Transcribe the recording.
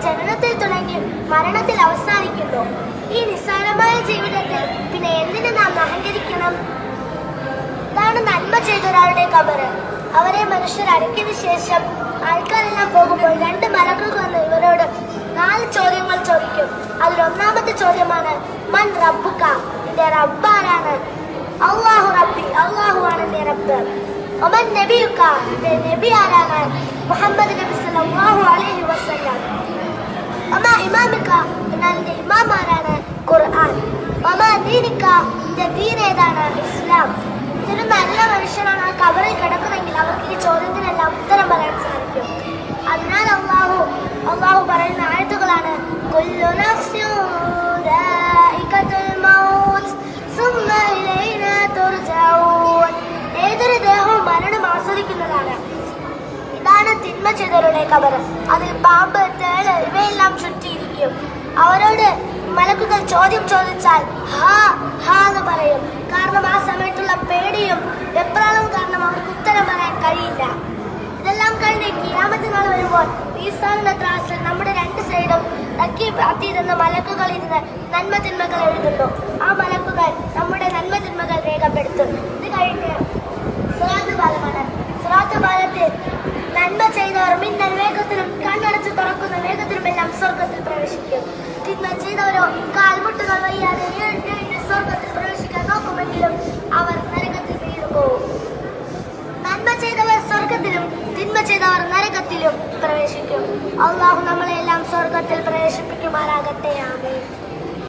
ജനനത്തിൽ തുടങ്ങി മരണത്തിൽ അവസാനിക്കുന്നു. ഈ നിസ്സാരമായ ജീവിതത്തിൽ പിന്നെ എന്തിനു നാം അഹങ്കരിക്കണം? ഇതാണ് നന്മ ചെയ്ത ഒരാളുടെ കബറ്. അവരെ മനുഷ്യർ അടക്കിയതിനു ശേഷം ആൾക്കാരെല്ലാം പോകുമ്പോൾ രണ്ട് മലക്കുകൾ വന്ന് ഇവരോട് നാല് ചോദ്യങ്ങൾ ചോദിക്കും. അതിൽ ഒന്നാമത്തെ ചോദ്യമാണ് മൻ റബ്ബുക്ക എന്റെ റബ്ബാരാണ്. അള്ളാഹു റബ്ബി അള്ളാഹു ആണ് എന്റെ റബ്ബ്. ഒമൻ നബിയുക്ക എന്റെ നബി ആരാണ്? മുഹമ്മദ് നബി സല്ലല്ലാഹു അലൈഹി വസല്ലം. ഒമ ഇമാമിക്ക എന്നാൽ നിന്റെ ഇമാം ഖുർആൻ. ഒമ ദീനിക്ക നിന്റെ ദീൻ ഏതാണ് ഇസ്ലാം. ഇതൊരു നല്ല മനുഷ്യനാണ് ആ കബറിൽ കിടക്കുന്നെങ്കിൽ അവർക്ക് ഈ ചോദ്യത്തിനെല്ലാം ഉത്തരം പറയാൻ സാധിക്കും. അതിനാൽ അള്ളാഹു അള്ളാഹു പറയുന്ന ആഴത്തുകളാണ് കുല്ലു തിന്മ ചെയ്തവരുടെ കബറ് അതിൽ പാമ്പ് തേൾ ഇവയെല്ലാം ചുറ്റിയിരിക്കും. അവരോട് മലക്കുകൾ ചോദ്യം ചോദിച്ചാൽ ഹാ ഹാ എന്ന് പറയും. കാരണം ആ സമയത്തുള്ള പേടിയും വെപ്രാളവും കാരണം അവർക്ക് ഉത്തരം പറയാൻ കഴിയില്ല. ഇതെല്ലാം കഴിഞ്ഞ് കിയാമത്ത് നാൾ വരുമ്പോൾ ഈസാനിന്റെ ത്രാസിൽ നമ്മുടെ രണ്ട് സൈഡും തക്കി പ്രാപ്തിയിരുന്ന മലക്കുകൾ ഇരുന്ന് നന്മ തിന്മകൾ എഴുതുന്നു. ആ മലക്കുകൾ സ്വർഗത്തിൽ പ്രവേശിക്കും. തിന്മ ചെയ്തവരോ കാൽമുട്ടുകൾ വയ്യാതെ സ്വർഗത്തിൽ പ്രവേശിക്കാൻ നോക്കുമെങ്കിലും അവർ നരകത്തിൽ വീണു പോകും നന്മ ചെയ്തവർ സ്വർഗത്തിലും തിന്മ ചെയ്തവർ നരകത്തിലും പ്രവേശിക്കും. അള്ളാഹു നമ്മളെല്ലാം സ്വർഗത്തിൽ പ്രവേശിപ്പിക്കുമാറാകട്ടെ. ആമേ